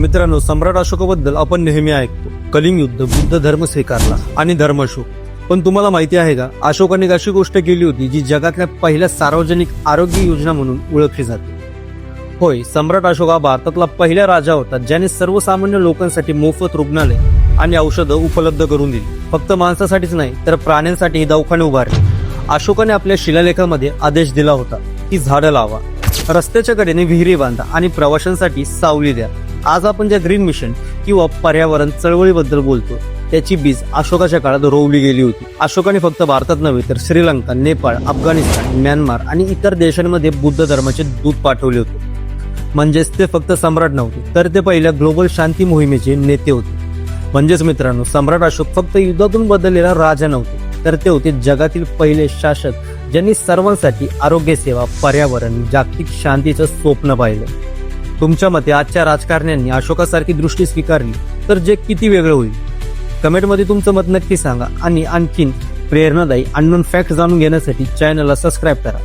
मित्रांनो सम्राट अशोकाबद्दल आपण नेहमी ऐकतो. कलिंग युद्ध बुद्ध धर्म स्वीकारला आणि धर्मशोक पण तुम्हाला माहिती आहे का अशोकाने एक अशी गोष्ट केली होती जी जगातल्या पहिल्या सार्वजनिक आरोग्य योजना म्हणून ओळखली जाते. होय सम्राट अशोक हा भारतातला पहिला राजा होता ज्याने सर्वसामान्य लोकांसाठी मोफत रुग्णालय आणि औषधं उपलब्ध करून दिली. फक्त माणसासाठीच नाही तर प्राण्यांसाठी दवाखाने उभारले. अशोकाने आपल्या शिलालेखामध्ये आदेश दिला होता की झाडं लावा. रस्त्याच्या कडेने विहिरी बांधा आणि प्रवाशांसाठी सावली द्या. आज आपण ज्या ग्रीन मिशन किंवा पर्यावरण चळवळीबद्दल बोलतो त्याची बीज अशोकाच्या काळात रोवली गेली होती. अशोकाने फक्त भारतात नव्हे तर श्रीलंका नेपाळ अफगाणिस्तान म्यानमार आणि इतर देशांमध्ये बुद्ध धर्माचे दूत पाठवले होते. म्हणजेच ते फक्त सम्राट नव्हते तर ते पहिल्या ग्लोबल शांती मोहिमेचे नेते होते. म्हणजेच मित्रांनो सम्राट अशोक फक्त युद्धातून बदललेला राजा नव्हते तर ते होते जगातील पहिले शासक ज्यांनी सर्वांसाठी आरोग्यसेवा पर्यावरण जागतिक शांतीचं स्वप्न पाहिलं. तुमच्या मते आजच्या राजकारण्यांनी अशोकासारखी दृष्टी स्वीकारली तर जे किती वेगळं होईल? कमेंटमध्ये तुमचं मत नक्की सांगा आणि आणखीन प्रेरणादायी अननोन फॅक्ट जाणून घेण्यासाठी चॅनलला सबस्क्राईब करा.